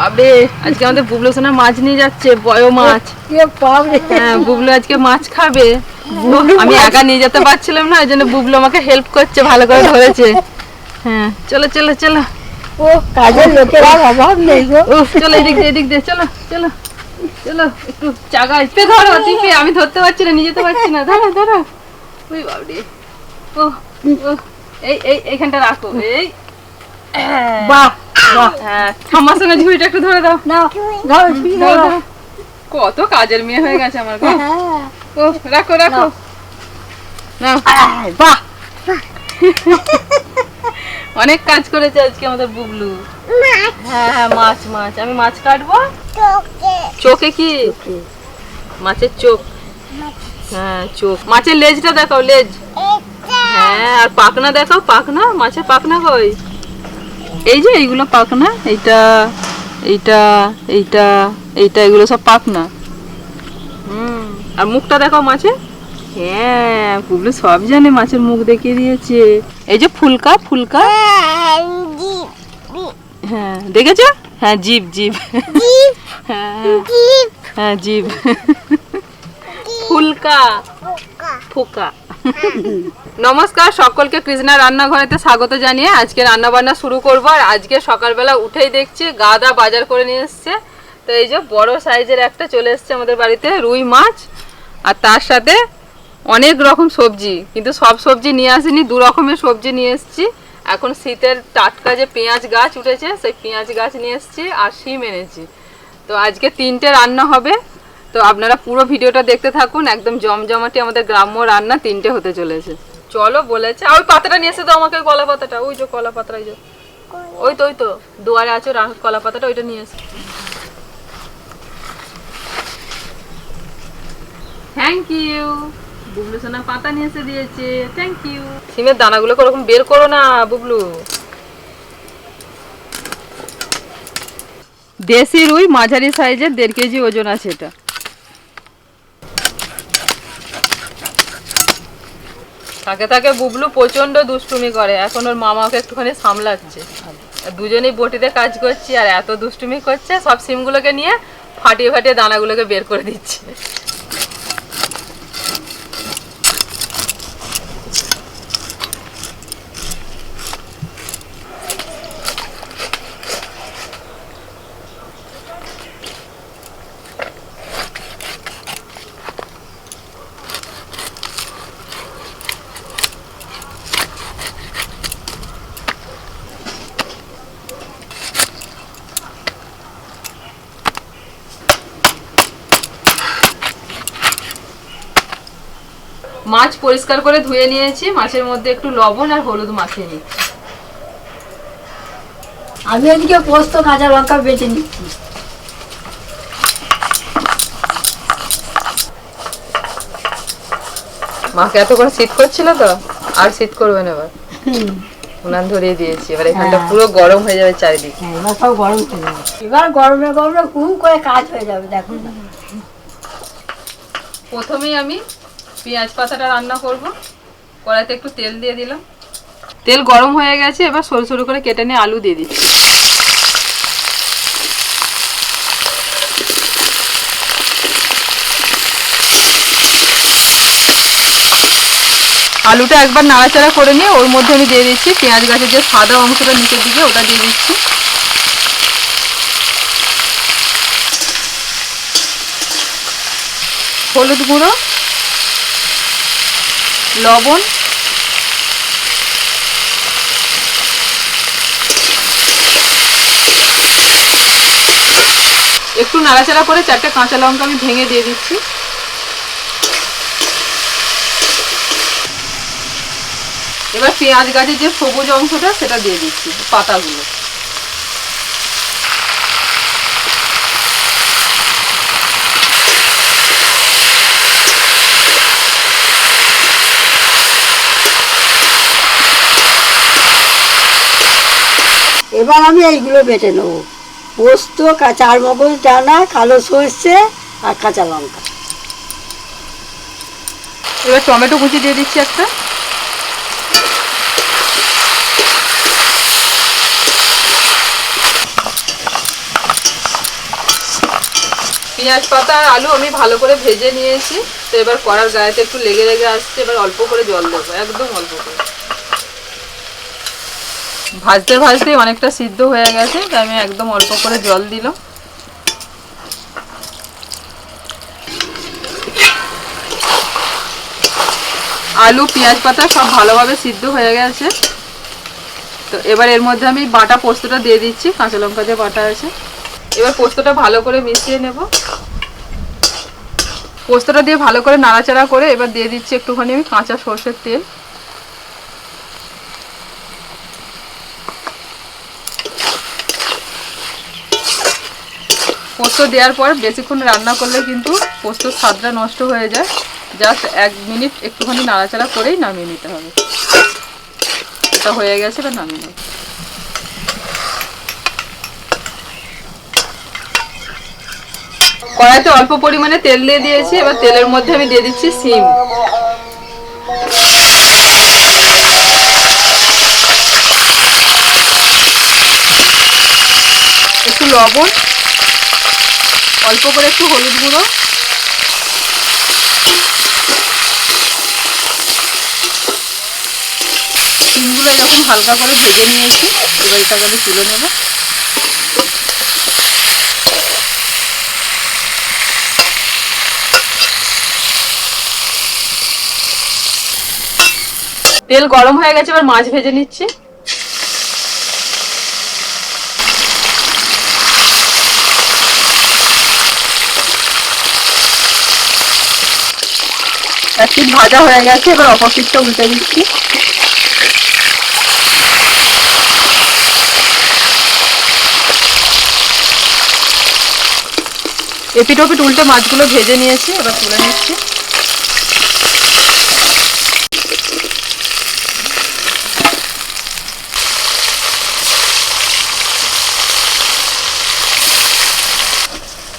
বাবে আজকে আমাদের বুবলু সোনা মাছ নিয়ে যাচ্ছে বয় মাছ। হ্যাঁ বুবলু আজকে মাছ খাবে। আমি একা নিয়ে যেতে পারছিলাম না ওই জন্য বুবলু আমাকে হেল্প করছে ভালো করে ধরেছে। হ্যাঁ চলো চলো চলো। ও কাজের লোকের অভাব নেই গো। চলো এদিক দিয়ে এদিক দিয়ে চলো চলো চলো একটু চাগায় পে ধরো টিপে আমি ধরতে পারছি না নিয়ে যেতে পারছি না। ধরো ধরো। ওই বাবরি ও এই এই এইখানটা রাখো এই। বাহ বাহ হ্যাঁ সঙ্গে ঝুড়িটা একটু ধরে দাও। না। কত কাজের মেয়ে হয়ে গেছে আমার গো। হ্যাঁ ও রাখো রাখো। বাহ অনেক কাজ করেছে আজকে আমাদের বুবলু। হ্যাঁ হ্যাঁ মাছ মাছ। আমি মাছ কাটবো? চোখে। কি? মাছের চোখ। হ্যাঁ চোখ। মাছের লেজটা দেখাও লেজ। হ্যাঁ আর পাখনা দেখাও পাখনা? মাছের পাখনা কই? এই যে এইগুলো পাখনা এইটা এইটা এইটা এইটা এগুলো সব পাখনা। হুম আর মুখটা দেখো মাছের? হ্যাঁ পুবলু সব জানে মাছের মুখ দেখিয়ে দিয়েছে। এই যে ফুলকা ফুলকা। হ্যাঁ দেখেছ? হ্যাঁ জিভ জিভ। হ্যাঁ হ্যাঁ জিভ। ফুলকা। ফুকা। নমস্কার, সকলকে কৃষ্ণা রান্নাঘরেতে স্বাগত জানিয়ে আজকে রান্না বান্না শুরু করব। আর আজকে সকালবেলা উঠেই দেখছি গাদা বাজার করে নিয়ে এসছে। তো এই যে বড় সাইজের একটা চলে এসছে আমাদের বাড়িতে, রুই মাছ। আর তার সাথে অনেক রকম সবজি, কিন্তু সব সবজি নিয়ে আসিনি, দু রকমের সবজি নিয়ে এসেছি। এখন শীতের টাটকা যে পেঁয়াজ গাছ উঠেছে, সেই পেঁয়াজ গাছ নিয়ে এসেছি আর শিম এনেছি। তো আজকে তিনটে রান্না হবে। তো আপনারা পুরো ভিডিওটা দেখতে থাকুন, একদম জমজমাটি আমাদের গ্রাম্য রান্না তিনটে হতে চলেছে। চলো বলেছে। ওই পাতাটা নিয়ে এসে তো আমাকে কলা পাতাটা ওই যে কলা পাতা ওই যে। ওই তো ওই তো। দুয়ারে আছে কলা পাতাটা ওইটা নিয়ে এসে। থ্যাংক ইউ বুবলু সোনা পাতা নিয়ে এসে দিয়েছে। থ্যাংক ইউ সিমের দানাগুলো ওরকম বের করো না, বুবলু। দেশি রুই মাঝারি সাইজের দেড় কেজি ওজন আছে এটা। তাকে তাকে বুবলু প্রচণ্ড দুষ্টুমি করে। এখন ওর মামা ওকে একটুখানি সামলাচ্ছে। দুজনেই বটিতে কাজ করছি আর এত দুষ্টুমি করছে, সব সিমগুলোকে নিয়ে ফাটিয়ে ফাটিয়ে দানাগুলোকে বের করে দিচ্ছে। মাছ পরিষ্কার করে ধুয়ে নিয়েছি মাছের মধ্যে একটু লবণ আর হলুদ মাখিয়ে নিচ্ছি। আমি আজকে পোস্ত কাঁচা লঙ্কা বেটে নিচ্ছি। মাকে এত করে শীত করছিল তো? আর শীত করবেন এবার। উনান ধরিয়ে দিয়েছি। এবার এখানটা হ্যাঁ। পুরো গরম হয়ে যাবে চারিদিক। হ্যাঁ এবার সব গরম যাবে। এবার গরমে গরমে হু করে কাজ হয়ে যাবে দেখুন প্রথমেই আমি পেঁয়াজ পাতাটা রান্না করব। কড়াইতে একটু তেল দিয়ে দিলাম। তেল গরম হয়ে গেছে, এবার সরু সরু করে কেটে নিয়ে আলু দিয়ে দিচ্ছি। আলুটা একবার নাড়াচাড়া করে নিয়ে ওর মধ্যে আমি দিয়ে দিচ্ছি পেঁয়াজ গাছের যে সাদা অংশটা নিচের দিকে ওটা দিয়ে দিচ্ছি। হলুদ গুঁড়ো লবণ। একটু নাড়াচাড়া করে চারটে কাঁচা লঙ্কা আমি ভেঙে দিয়ে দিচ্ছি। এবার পেঁয়াজ গাছের যে সবুজ অংশটা, সেটা দিয়ে দিচ্ছি, পাতাগুলো। এবার আমি এইগুলো বেটে নেব। পোস্ত চার মগজ ডানা, কালো সর্ষে আর কাঁচা লঙ্কা। এবার টমেটো কুচি দিয়ে দিচ্ছি একটা। পেঁয়াজ পাতা আর আলু আমি ভালো করে ভেজে নিয়েছি। তো এবার কড়ার গায়েতে একটু লেগে লেগে আসছে, এবার অল্প করে জল দেবো, একদম অল্প করে। ভাজতে ভাজতে অনেকটা সিদ্ধ হয়ে গেছে, তাই আমি একদম অল্প করে জল দিলাম। আলু, পেঁয়াজ পাতা সব ভালোভাবে সিদ্ধ হয়ে গেছে। তো এবার এর মধ্যে আমি বাটা পোস্তটা দিয়ে দিচ্ছি, কাঁচা লঙ্কা দিয়ে বাটা আছে। এবার পোস্তটা ভালো করে মিশিয়ে নেব। পোস্তটা দিয়ে ভালো করে নাড়াচাড়া করে এবার দিয়ে দিচ্ছি একটুখানি আমি কাঁচা সর্ষের তেল। পোস্ত দেওয়ার পর বেশিক্ষণ রান্না করলে কিন্তু পোস্তর স্বাদটা নষ্ট হয়ে যায়। জাস্ট এক মিনিট একটুখানি নাড়াচাড়া করেই নামিয়ে নিতে হবে। এটা হয়ে গেছে এবার নামিয়ে নেব। কড়াইতে অল্প পরিমাণে তেল দিয়ে দিয়েছি, এবার তেলের মধ্যে আমি দিয়ে দিচ্ছি সিম। একটু লবণ অল্প করে একটু হলুদ গুঁড়ো। সিমগুলো এরকম হালকা করে ভেজে নিয়েছি, এবার এটাকে আমি তুলে নেব। তেল গরম হয়ে গেছে, এবার মাছ ভেজে নিচ্ছি। এক ভাজা হয়ে গেছে, এবার অপর পিঠটা উল্টে দিচ্ছি। এপিট ওপিট উল্টে মাছগুলো ভেজে নিয়েছি, এবার তুলে নিচ্ছি।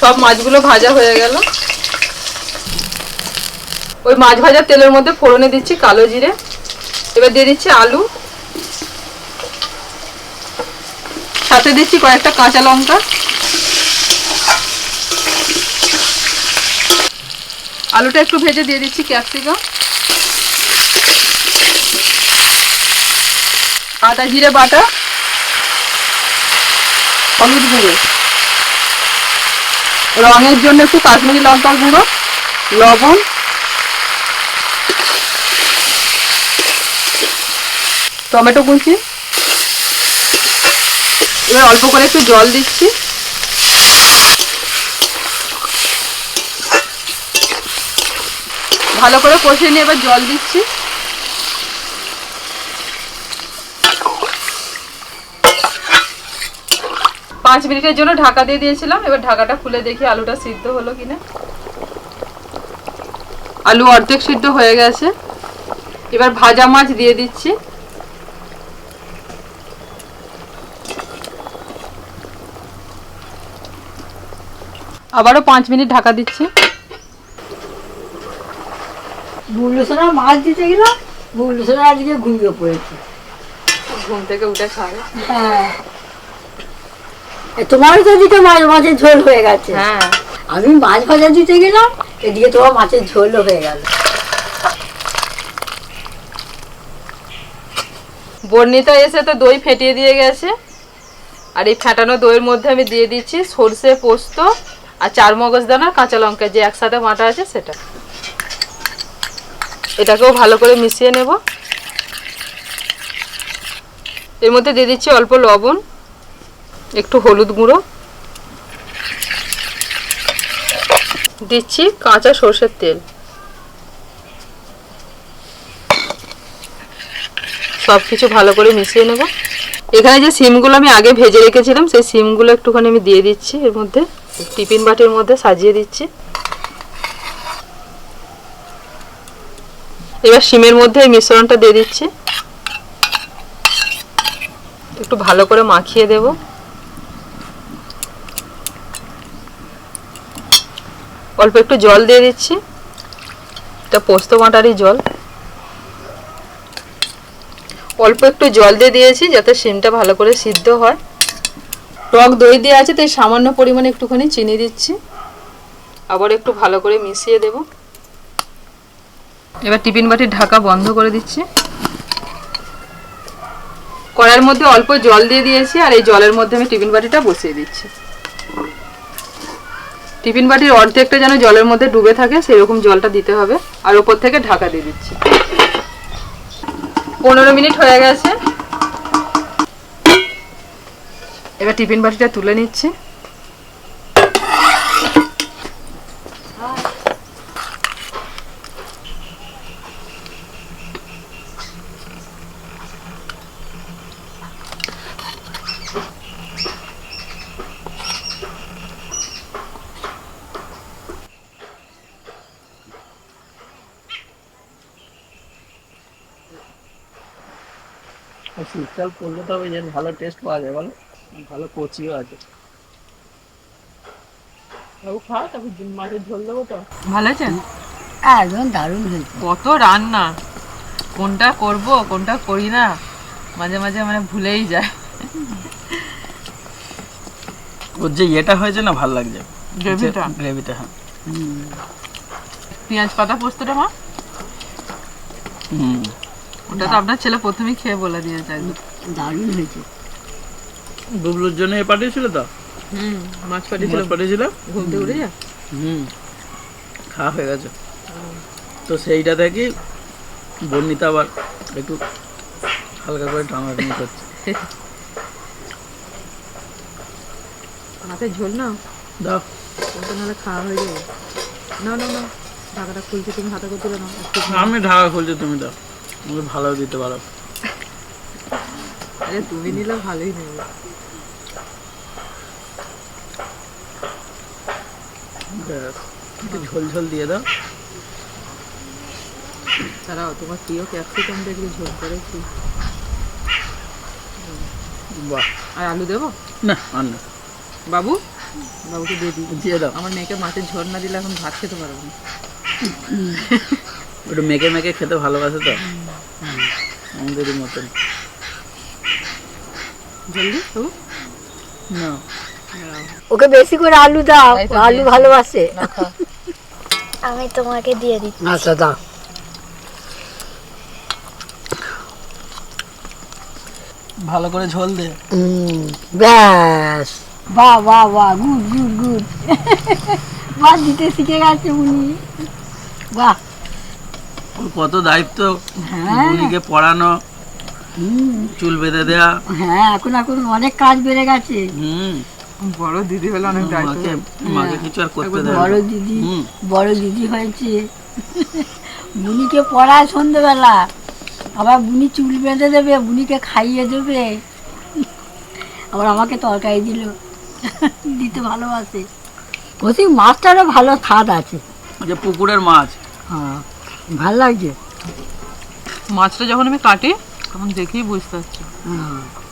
সব মাছগুলো ভাজা হয়ে গেল। ওই মাছ ভাজার তেলের মধ্যে ফোড়নে দিচ্ছি কালো জিরে। এবার দিয়ে দিচ্ছি আলু। সাথে দিচ্ছি কয়েকটা কাঁচা লঙ্কা। আলুটা একটু ভেজে দিয়ে দিচ্ছি ক্যাপসিকাম। আদা জিরে বাটা। হলুদ গুঁড়ো। রঙের জন্য একটু কাশ্মীরি লঙ্কা গুঁড়ো। লবণ। টমেটো কুচি। এবার অল্প করে একটু জল দিচ্ছি। ভালো করে কষিয়ে নিয়ে এবার জল দিচ্ছি। পাঁচ মিনিটের জন্য ঢাকা দিয়ে দিয়েছিলাম। এবার ঢাকাটা খুলে দেখি আলুটা সিদ্ধ হলো কিনা। আলু অর্ধেক সিদ্ধ হয়ে গেছে। এবার ভাজা মাছ দিয়ে দিচ্ছি। আবারও পাঁচ মিনিট ঢাকা দিচ্ছি। বুল্লুসোনা মাছ দিতে গেলাম বুল্লুসোনা আজকে ঘুমিয়ে পড়েছে। ঘুম থেকে উঠে খাবে হ্যাঁ। তো দিকে মাছ মাছের ঝোল হয়ে গেছে। হ্যাঁ। আমি মাছ ভাজা দিতে গেলাম এদিকে তোমার মাছের ঝোলও হয়ে গেল। বর্ণিতা এসে তো দই ফেটিয়ে দিয়ে গেছে। আর এই ফেটানো দইয়ের মধ্যে আমি দিয়ে দিচ্ছি সর্ষে পোস্ত আর চার মগজ দানা, কাঁচা লঙ্কা যে একসাথে মাটা আছে সেটা। এটাকেও ভালো করে মিশিয়ে নেব। এর মধ্যে দিয়ে দিচ্ছি অল্প লবণ, একটু হলুদ গুঁড়ো। দিচ্ছি কাঁচা সর্ষের তেল। সব কিছু ভালো করে মিশিয়ে নেব। এখানে যে সিমগুলো আমি আগে ভেজে রেখেছিলাম, সেই সিমগুলো একটুখানি আমি দিয়ে দিচ্ছি এর মধ্যে। টিফিন বাটির মধ্যে সাজিয়ে দিচ্ছি। এবার সিমের মধ্যে এই মিশ্রণটা দিয়ে দিচ্ছি। একটু ভালো করে মাখিয়ে দেব। অল্প একটু জল দিয়ে দিচ্ছি। এটা পোস্ত বাটারই জল। অল্প একটু জল দিয়ে দিয়েছি যাতে সিমটা ভালো করে সিদ্ধ হয়। টক দই দিয়ে আছে, তাই সামান্য পরিমাণে একটুখানি চিনি দিচ্ছি। আবার একটু ভালো করে মিশিয়ে দেব। এবার টিফিন বাটির ঢাকা বন্ধ করে দিচ্ছি। কড়ার মধ্যে অল্প জল দিয়ে দিয়েছি, আর এই জলের মধ্যে আমি টিফিন বাটিটা বসিয়ে দিচ্ছি। টিফিন বাটির অর্ধেকটা যেন জলের মধ্যে ডুবে থাকে, সেরকম জলটা দিতে হবে। আর ওপর থেকে ঢাকা দিয়ে দিচ্ছি। পনেরো মিনিট হয়ে গেছে। এবার টিফিন বাটিটা তুলে নিচ্ছি। শীতকাল পড়লে তবে যেন ভালো টেস্ট পাওয়া যায় বলো। ভালো কচিও আছে। বাবু খাও তারপর মাছের ঝোল দেবো তো। ভালো আছে একদম দারুণ হয়েছে কত রান্না। কোনটা করব কোনটা করি না মাঝে মাঝে মানে ভুলেই যায়। ওর যে ইয়েটা হয়েছে না ভালো লাগছে। গ্রেভিটা? গ্রেভিটা হ্যাঁ। পেঁয়াজ পাতা পোস্তটা মা? হুম। ওটা তো আপনার ছেলে প্রথমেই খেয়ে বলে দিয়েছে। দারুণ হয়েছে। বুবলুর জন্য এ পাঠিয়েছিল তো? হুম মাছ মাছ পাঠিয়েছিল। ঘুম থেকে উঠে যা। হুম খাওয়া হয়ে গেছে। তো সেইটা থেকে বর্ণিতা আবার একটু হালকা করে টানাটানি করছে। ঝোল না দাও। ওটা নাহলে খাওয়া হয়ে যাবে। না না না ঢাকাটা খুলছে তুমি হাতে করে তুলে নাও। আমি ঢাকা খুলছি তুমি দাও। ভালো দিতে পারো। আরে তুমি নিলে ভালোই নেবে একটু ঝোল ঝোল দিয়ে দাও। তারাও তোমার প্রিয় ক্যাপসিকাম দেখলে ঝোল করেছি বাহ। আর আলু দেবো? না আর না। বাবু? বাবুকে দিয়ে দিই। দিয়ে দাও। আমার মেয়েকে মাছের ঝোল না দিলে এখন ভাত খেতে পারব না। একটু মেখে মেখে খেতে ভালোবাসে তো। আমাদেরই মতন। জলদি বাবু? না। ওকে বেশি করে আলু দাও আলু ভালোবাসে। আমি তোমাকে দিয়ে দিচ্ছি। আচ্ছা দাও। ভালো করে ঝোল দে। ব্যাস। বাহ বাহ বাহ গুড গুড গুড। বাহ দিতে শিখে গেছে উনি। বাহ। ওর কত দায়িত্ব হ্যাঁ। উনিকে পড়ানো হুম, চুল বেঁধে দেয়া। হ্যাঁ এখন এখন অনেক কাজ বেড়ে গেছে। হুম। বড় দিদি হলে অনেক দায়িত্ব মাকে মাকে কিছু আর করতে দেয় বড় দিদি বড় দিদি হয়েছে। বুনিকে পড়ায় সন্ধ্যেবেলা আবার বুনি চুল বেঁধে দেবে বুনিকে খাইয়ে দেবে। আবার আমাকে তরকারি দিল। দিতে ভালোবাসে। ওসি মাছটারও ভালো স্বাদ আছে। যে পুকুরের মাছ। হ্যাঁ ভালো লাগছে। মাছটা যখন আমি কাটি তখন দেখেই বুঝতে পারছি। হ্যাঁ।